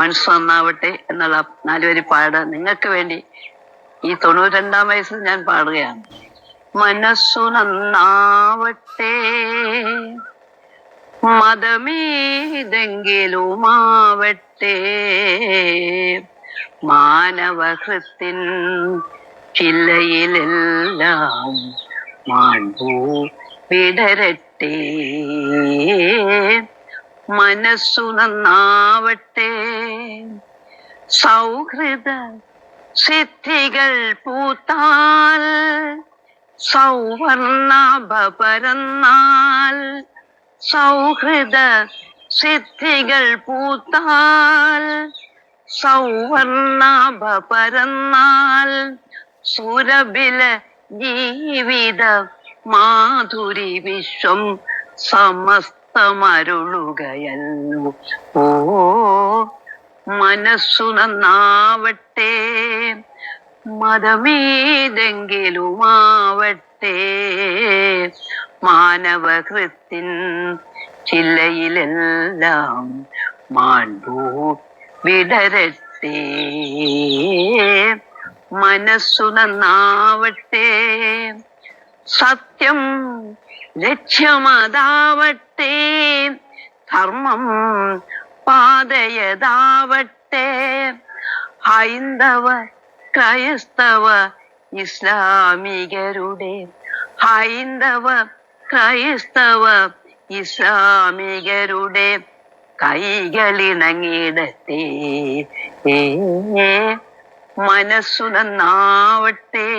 മനസ്സ് നന്നാവട്ടെ എന്നുള്ള നാലുവരി പാടാൻ നിങ്ങൾക്ക് വേണ്ടി ഈ തൊണ്ണൂറ്റിരണ്ടാം വയസ്സിൽ ഞാൻ പാടുകയാണ്. മനസ്സു നന്നാവട്ടെ. മതമേതെങ്കിലുമാവട്ടെ. മാനവഹൃത്തിൻ ചില്ലയിലെല്ലാം മാൺപൂ വിടരട്ടെ. മനസ്സു നന്നാവട്ടെ. സൗഹൃദ സിദ്ധികൾ പൂത്താൽ സൗവർണാഭ പരന്നാൽ സൗഹൃദ സിദ്ധികൾ പൂത്താൽ സൗവർണാഭ പരന്നാൽ സുരബില ജീവിത മാധുരി വിശ്വം സമസ്തമരുളുകയല്ലോ ഓ മനസ്സു നന്നാവട്ടെ മതമേതെങ്കിലുമാവട്ടെ. മാനവകൃത്തിൻ ചില്ലയിലെല്ലാം മാണ്ടൂ വിടരട്ടെ. മനസ്സു നന്നാവട്ടെ സത്യം ലക്ഷ്യമതാവട്ടെ. ധർമ്മം പാതയതാവട്ടെ ഹൈന്ദവ ക്രൈസ്തവ ഇസ്ലാമികരുടെ ഹൈന്ദവ ക്രൈസ്തവ ഇസ്ലാമികരുടെ കൈകളിണങ്ങിടത്തെ. മനസ്സു നന്നാവട്ടെ.